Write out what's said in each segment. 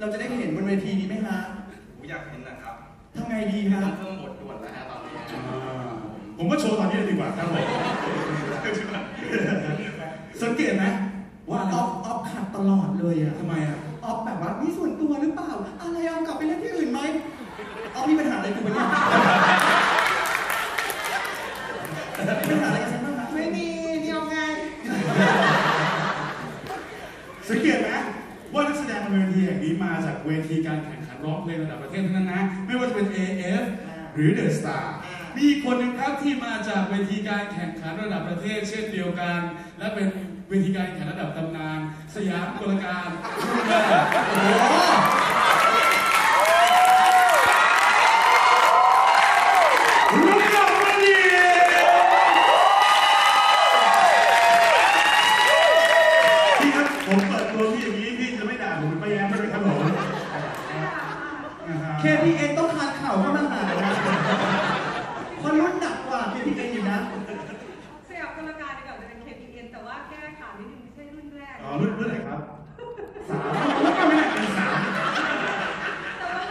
เราจะได้เห็นบนเวทีนี้ไหมฮะผมอยากเห็นนะครับทำไงดีต้ฮะองเพิ่มบทด่วนแล้วฮะตอนนี้อ่าผมว่าโชว์ตอนนี้เลยดีกว่าครับผมสังเกตไหมว่าออฟออฟขัดตลอดเลยอะทำไมอะออฟแบบว่ามีส่วนตัวหรือเปล่า อะไรเอากลับไปเล่นที่อื่นไหมออฟมีปัญหาอะไรกูปะเนี่ยมีปัญหาอะไรกับฉันบ้างไหมไม่มีนี่เอาไง สังเกตไหมว่านักแสดงบนเวทีแห่งนี้มาจาก เวทีการแข่งขันร้องเพลงระดับประเทศทั้งนั้นนะ ไม่ว่าจะเป็น AF หรือ The Star มีอีกคนหนึ่งครับที่มาจากเวทีการแข่งขันระดับประเทศ เช่นเดียวกัน และเป็นเวทีการแข่งขันระดับตำนาน สยามกลการรุ่นแรกโอ้โห รุ่นกับรุ่นเดีพี่ครับผมเปิดตัวพี่อย่างนี้พี่จะไม่ด่าผมเป็นป้าแย้มใช่ไหมครับผมนะฮะ KPN ต้องคานเข่าเข้ามาหานะเพราะรุ่นหนักกว่า KPN อยู่นะ สยามกลการดีกว่าจะเป็น KPN แต่ว่าแก้ข่าวนิดนึงไม่ใช่รุ่นแรก อ๋อรุ่นรุ่นไหนครับสามแล้วก็ไม่ได้เป็นสาม แต่ว่าแ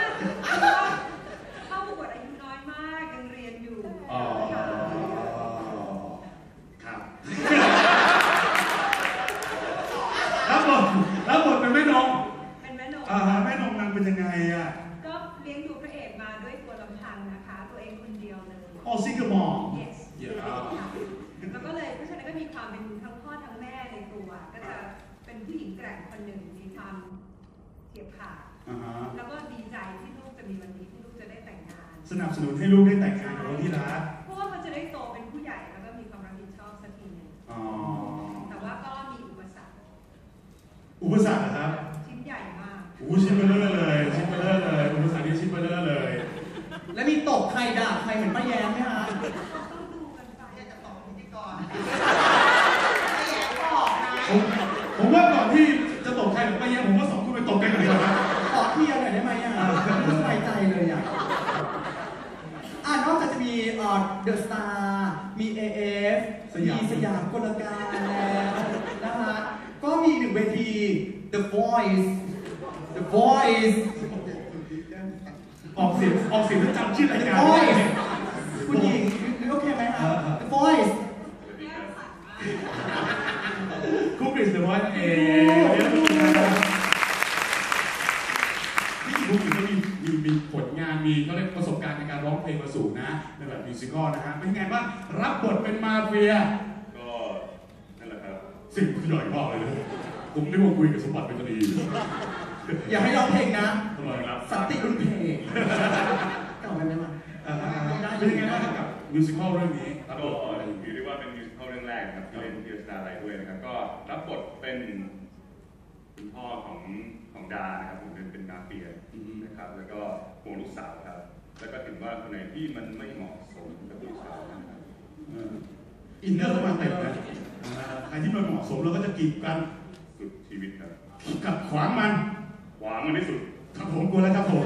ต่ว่าเข้าประกวดอายุน้อยมากยังเรียนอยู่ อ๋อครับรับบทรับบทเป็นแม่นง เป็นแม่นม อ่าแม่นงนางเป็นยังไงอะ ก็เลี้ยงดูพระเอกมาด้วยตัวลำพัง นะคะ ตัวเองคนเดียวเลยอ๋อซิงเกิลมอล yes เดี๋ยวแล้วก็เลยเพราะฉะนั้นก็มีความเป็นทั้งพ่อทั้งแม่ในตัว ก็จะเป็นผู้หญิงแกร่งคนหนึ่งมีความเฉียบขาด อ่าฮะแล้วก็ดีใจที่ลูกจะมีวันนี้ที่ลูกจะได้แต่งงาน สนับสนุนให้ลูกได้แต่งงานกับคนที่รัก เพราะว่ามันจะได้โตเป็นผู้ใหญ่แล้วก็มีความรับผิดชอบสักทีหนึ่ง อ๋อ แต่ว่าก็มีอุปสรรค อุปสรรคเหรอครับ ชิ้นใหญ่มาก อู้ชิ้นเบลเลอร์เลยชิ้นเบลเลอร์เลยอุปสรรคนี้ชิ้นเบลเลอร์เลย แล้วมีตกใครด่าใครเหมือนป้าแย้มไหมฮะ ต้องดูกันไป จะตกพิธีกร ผมผมว่าก่อนที่จะตกใครหรือไม่ยังผมว่าสองคนไปตกกันก่อนดีกว่าครับ ขอเคลียร์หน่อยได้ไหมอะไม่สบายใจเลยอะ อ่านอกจากจะมีเอ่อ The Star มี AF มีสยามกลการแล้วนะฮะ ก็มีหนึ่งเวที The Voice The Voice ออกเสียงออกเสียงแล้วจำชื่อราย The การ Voice ไม่ได้คุณหญิงโอเคไหมฮะ The Voice ครูกริสเดอะวอยซ์เองพี่ครูกริสก็มีมีมีผลงานมีเขาเรียกประสบการณ์ในการร้องเพลงมาสูงนะในแบบมิวสิควลนะฮะเป็นไงบ้างรับบทเป็นมาเฟียก็นั่นแหละครับสิ่งที่ใหญ่มากเลยนะ ผมนึกว่าคุยกับสมบัติเป็นคดีอย่าให้ร้องเพลงนะ ทำไมครับสันติรุ่นเพลงเก่าไปไหมวะอ่าเป็นยังไงบ้างกับมิวสิควลเรื่องนี้รับบก็ทอะไรอย่างถืนี้อได้ว่าเป็นมิวสิควลเรื่องแรกนะครับที่เล่นที่รัชดาลัยด้วยนะครับ ก็รับบทเป็นคุณพ่อของของดานะครับผมเป็นเป็นนาเปียนะครับ แล้วก็ห่วงลูกสาวครับ แล้วก็เห็นว่าคนไหนที่มันไม่เหมาะสมกับลูกสาวนะครับเอออินเนอร์เข้ามาเต็มนะอ่าใครที่มันเหมาะสมเราก็จะกีดกันสุดชี วิตครับกับขวางมัน หวางมันที่สุด ครับผมกลัวแล้วครับผม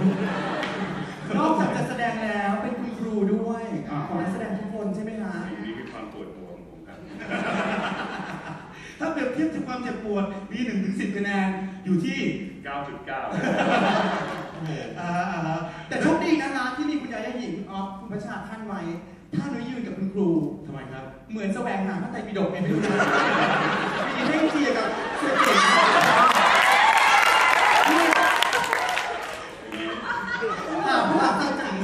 นอกจากจะแสดงแล้วเป็นคุณครูด้วยอ่า ของนักแสดงทุกคนใช่ไหมคะนี่คือความปวดหัวของผมครับ ถ้าเปรียบเทียบถึงความเจ็บปวด มี1นถึงสิคะแนนอยู่ที่9.9 อ่าอ่าฮะแต่โชคดีนะคะที่มีคุณยายาหญิงออฟคุณประชาท่านไว้ ถ้าหนูยืนกับคุณครูทำไมครับ เหมือนแสวงหาพระไตรปิฎกไงไม่รู้นะมีให้เคลียร์กับเสือเก่งหาผู้หลักต่างๆ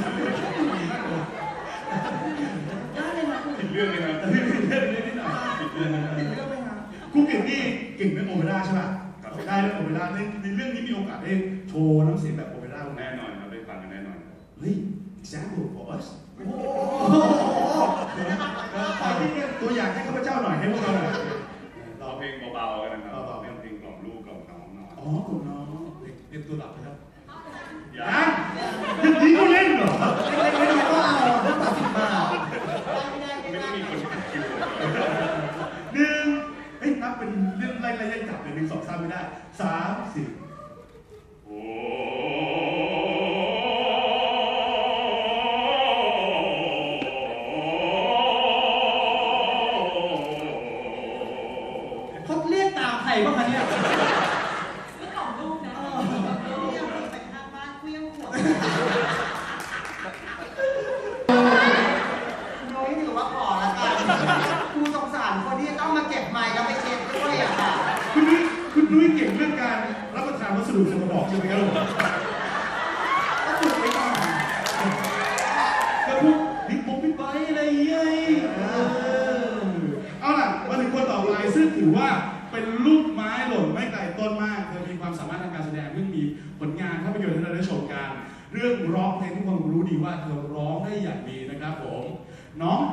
ได้เลยนะคุณผิดเรื่องเลยครับเรื่องนี้เรื่องนี้นิดหน่อยเห็นเรื่องไหมคะครูเก่งนี่เก่งเรื่องโอเปร่าใช่ป่ะครับได้เรื่องโอเปร่าในในเรื่องนี้มีโอกาสได้โชว์น้ำเสียงแบบ Yeah.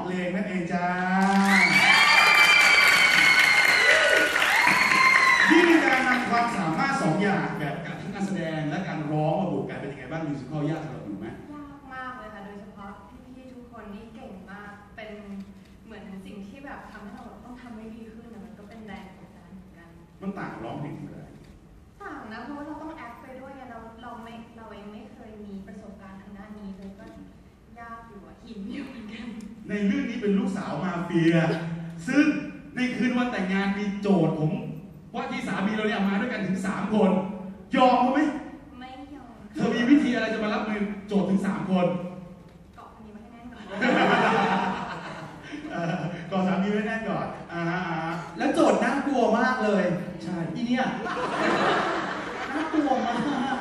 น้องเลงนั่นเองจ้าที่มีการนำความสามารถสองอย่างแบบการทั้งการแสดงและการร้องมาบวกกันเป็นยังไงบ้างมิวสิควลยากสำหรับหนูไหมยากมากเลยค่ะ โดยเฉพาะพี่ๆทุกคนนี่เก่งมาก เป็นเหมือนสิ่งที่แบบทำให้เราแบบต้องทำให้ดีขึ้นนะมันก็เป็นแรงกดดันเหมือนกัน มันต่างกับร้องเพลงธรรมดาต่างนะเพราะว่าเราต้องแอคไปด้วยไงเราเราไม่เราเองไม่เคยมีประสบการณ์ทางด้านนี้เลยก็ยากอยู่อะหินอยู่เหมือนกัน ในเรื่องนี้เป็นลูกสาวมาเฟีย ซึ่งในคืนวันแต่งงานมีโจทย์ของว่าที่สามีเราเนี่ยมาด้วยกันถึง 3 คน ยอมเขาไหมไม่ยอมเธอมีวิธีอะไรจะมารับมือโจทย์ถึง 3 คนเกาะคนนี้มาให้แน่นก่อนเอ่อก่อนสามีไว้แน่นก่อนอ่าฮะอ่าฮะแล้วโจทย์น่ากลัวมากเลยใช่อีเนี่ยน่ากลัวมาก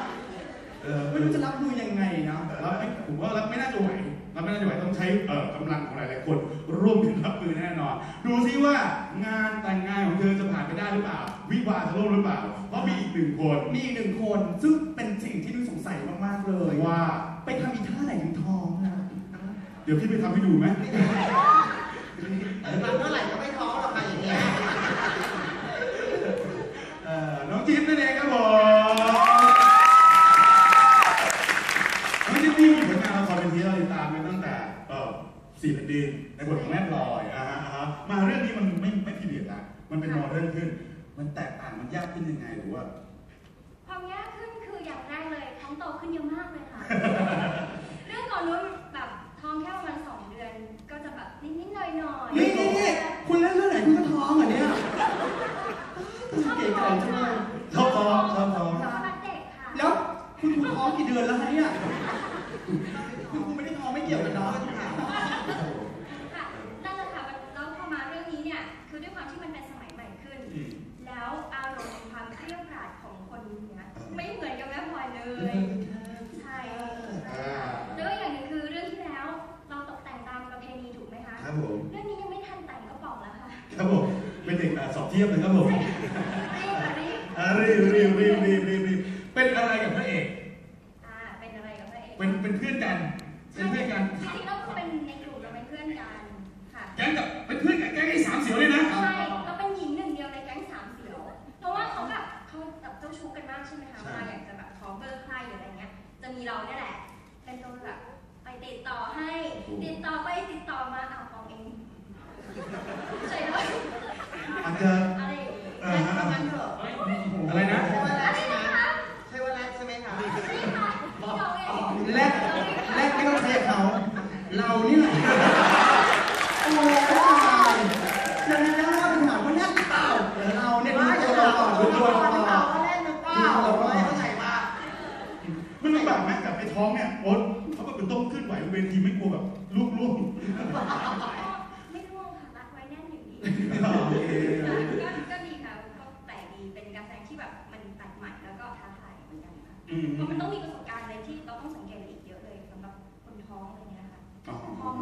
เออไม่รู้จะรับมือยังไงนะรับไม่ผมว่ารับไม่น่าจะไหว รับไม่น่าจะไหวต้องใช้เอ่อกำลังของหลายๆคนร่วมกันรับมือแน่นอน ดูซิว่างานแต่งงานของเธอจะผ่านไปได้หรือเปล่า วิวาห์จะล่มหรือเปล่า เพราะมีอีกหนึ่งคนมีอีกหนึ่งคนซึ่งเป็นสิ่งที่ดูสงสัยมากๆเลยว่าไปทำอีท่าไหนถึงท้องนะเดี๋ยวพี่ไปทำให้ดูไหมมันเท่าไหร่ก็ไม่ท้องหรอกค่ะอย่างเงี้ยเอ่อน้องจิ๊บนั่นเองครับผมน้องจิ๊บนี่มีผลงานละครเป็นที่เราติดตามกันตั้งแต่เอ่อ สี่แผ่นดินในบทของแม่พลอยอ่าฮะอ่าฮะมาเรื่องนี้มันไม่ไม่พีเรียดนะมันเป็นโมเดิร์นขึ้น มันแตกต่างมันยากขึ้นยังไงหรือว่า ความยากขึ้นคืออย่างแรกเลยท้องโตขึ้นเยอะมากเลยค่ะ เรื่องก่อนนู้นแบบท้องแค่ประมาณสองเดือนก็จะแบบนิดๆหน่อยๆนี่นี่นี่คุณเล่นเรื่องไหนคุณก็ เป็นเด็กอะสอบเทียบเลยครับผมรีบค่ะรีบอ่ารีบรีบรีบรีบรีบรีบเป็นอะไร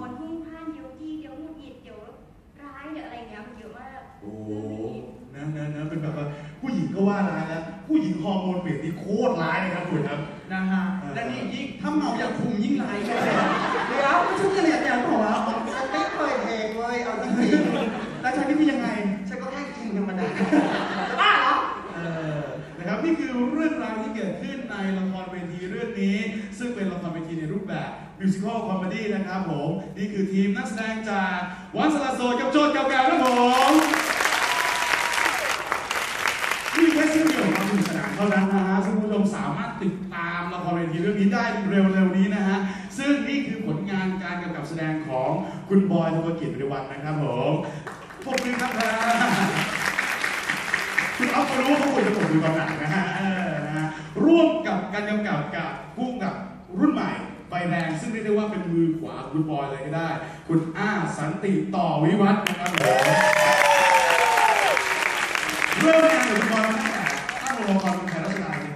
มนพุ่งพล่านเดี๋ยวดีเดี๋ยวหงุดหงิดเดี๋ยวร้ายเดี๋ยวอะไรเงี้ยมันเยอะมากโอ้นะนะนะเป็นแบบว่าผู้หญิงก็ว่าร้ายแล้วผู้หญิงฮอร์โมนเปลี่ยนนี่โคตรร้ายเลยครับคุณครับ นะฮะและนี่ยิ่งถ้าเมาอย่างคุมยิ่งร้ายเลยเดี๋ยวไม่ใช่เรื่องอย่างของเราฉันไม่เคยเพลงเลยเอาจริงแล้วใช้วิธียังไงๆฉันก็แค่กินธรรมดาจะบ้าเหรอเออ นะครับนี่คือเรื่องราวที่เกิดขึ้นในละครเวทีเรื่องนี้ ซึ่งเป็นละครเวทีในรูปแบบมิวสิควลคอมเมดี้นะครับผม นี่คือทีมนักแสดงจากวันสละโซกับโจทย์เก่าๆครับผมนี่แค่ชื่อเดียวของความสนุกสนานเท่านั้นนะฮะซึ่งผู้ชมสามารถติดตามละครเวทีเรื่องนี้ได้เร็วๆนี้นะฮะซึ่งนี่คือผลงานการกำกับแสดงของคุณบอยธนกิจบริวัฒน์นะครับผมพวกนี้ครับ คุณอ๊อฟปรดูตอนหนังนะฮะเออนะฮะร่วมกับการกำกับกับผู้กำกับรุ่นใหม่ใบแดงซึ่งเรียกได้ว่าเป็นมือขวาของคุณบอยเลยก็ได้ คุณอ้าสันติต่อวิวัฒน์นะครับผมเริ่มงานกับคุณบอยมาตั้งแต่ตั้งโรงละครเป็นไทย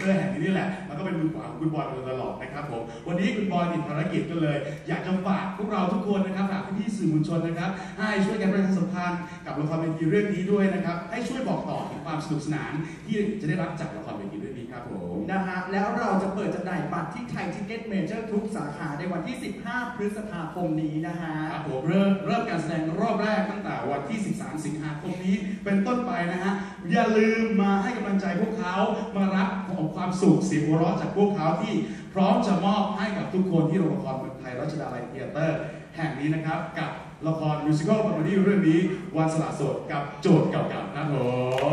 รัชดาเซ็นเตอร์แห่งนี้นี่แหละแล้วก็เป็นมือขวาของคุณบอยมาโดยตลอดนะครับผมวันนี้คุณบอยติดภารกิจก็เลย อยากจะฝากพวกเราทุกคนนะครับฝากพี่ๆสื่อมวลชนนะครับ ให้ช่วยกันประชาสัมพันธ์กับละครเวทีเรื่องนี้ด้วยนะครับให้ช่วยบอกต่อถึงความสนุกสนานที่จะได้รับจากละครเวทีเรื่องนี้ครับผมนะฮะแล้วเราจะเปิดจำหน่ายบัตรที่ไทยทิเก็ตเมเจอร์ทุกสาขาในวันที่ 15 พฤษภาคมนี้นะฮะครับผมเริ่มเริ่มการแสดงรอบแรกตั้งแต่ วันที่ 13 สิงหาคมนี้เป็นต้นไปนะฮะ อย่าลืมมาให้กำลังใจพวกเขา มารับของความสุขเสียงหัวเราะจากพวกเขาที่พร้อมจะมอบให้กับทุกคนที่โรงละครเมืองไทยรัชดาลัยเทียเตอร์ แห่งนี้นะครับ กับละครมิวสิควลคอมเมดี้เรื่องนี้วันสละสดกับโจทย์เก่าๆครับผ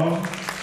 ม